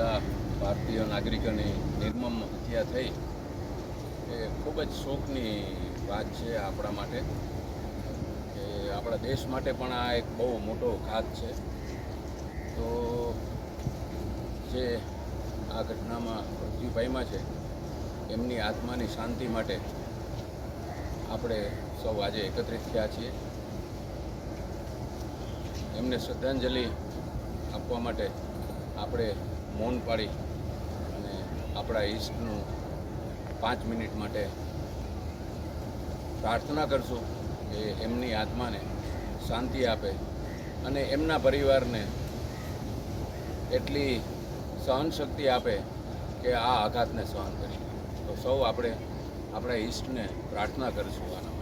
બધા ભારતીય નાગરિકોની નિર્મમ હત્યા થઈ એ ખૂબ જ શોકની વાત છે આપણા માટે. કે આપણા દેશ માટે પણ આ એક બહુ મોટો ઘાત છે. તો જે આ ઘટનામાં મૃત્યુ છે, એમની આત્માની શાંતિ માટે આપણે સૌ આજે એકત્રિત થયા છીએ. એમને શ્રદ્ધાંજલિ આપવા માટે આપણે મૌન પાડી અને આપણા ઈષ્ટનું પાંચ મિનિટ માટે પ્રાર્થના કરશું કે એમની આત્માને શાંતિ આપે અને એમના પરિવારને એટલી સહનશક્તિ આપે કે આ આઘાતને સહન કરી. તો સૌ આપણે આપણા ઈષ્ટને પ્રાર્થના કરીશું આના